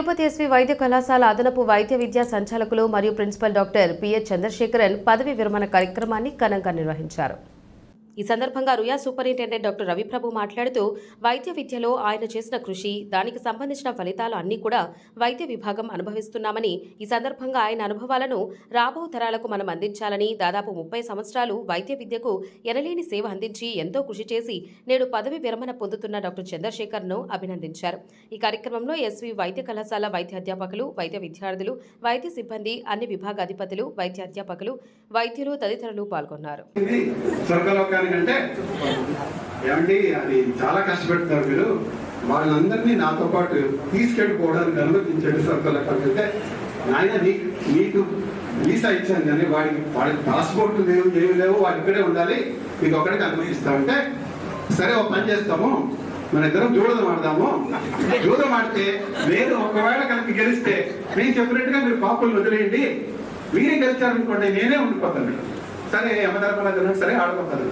Tirupati SV వైద్య కళాశాల అదనపు వైద్య విద్యా సంచాలకులు మరియు ప్రిన్సిపల్ డాక్టర్ పిఎస్ చంద్రశేఖరన్ పదవి విరమణ కార్యక్రమాన్ని ఘనంగా నిర్వహించారు. ఈ సందర్భంగా రుయా సూపరింటెండెంట్ డాక్టర్ రవిప్రభు మాట్లాడుతూ వైద్య విద్యలో ఆయన చేసిన కృషి దానికి సంబంధించిన ఫలితాలు అన్నీ కూడా వైద్య విభాగం అనుభవిస్తున్నామని ఈ సందర్భంగా ఆయన అనుభవాలను రాబో తరాలకు మనం అందించాలని దాదాపు ముప్పై సంవత్సరాలు వైద్య విద్యకు ఎనలేని సేవ అందించి ఎంతో కృషి చేసి నేడు పదవి విరమణ పొందుతున్న డాక్టర్ చంద్రశేఖర్ను అభినందించారు. ఈ కార్యక్రమంలో ఎస్వి వైద్య కళాశాల వైద్య అధ్యాపకులు వైద్య విద్యార్థులు వైద్య సిబ్బంది అన్ని విభాగ అధిపతులు వైద్య అధ్యాపకులు వైద్యులు తదితరులు పాల్గొన్నారు. ఏంటంటే ఏమండి అది చాలా కష్టపెడుతున్నారు మీరు. వాళ్ళందరినీ నాతో పాటు తీసుకెళ్ళిపోవడానికి అనుమతించండి స్వర్గలోకానికి అంటే నాయన నీకు నీకు వీసా ఇచ్చాను కానీ వాడికి వాడికి పాస్పోర్ట్ లేవు ఏమి లేవు వాడి ఇక్కడే ఉండాలి. మీకు అనుమతిస్తా అంటే సరే ఒక పని చేస్తాము. మన ఇద్దరం జూడదం ఆడదాము. జూదం ఆడితే నేను ఒకవేళ కనుక గెలిస్తే నేను చెప్పినట్టుగా మీరు పాపలు వదిలేయండి. మీరే గెలిచారనుకోండి నేనే ఉండిపోతాను. సరే యమధర్మరాజు అన్నాడు, సరే ఆడుకుంటారు.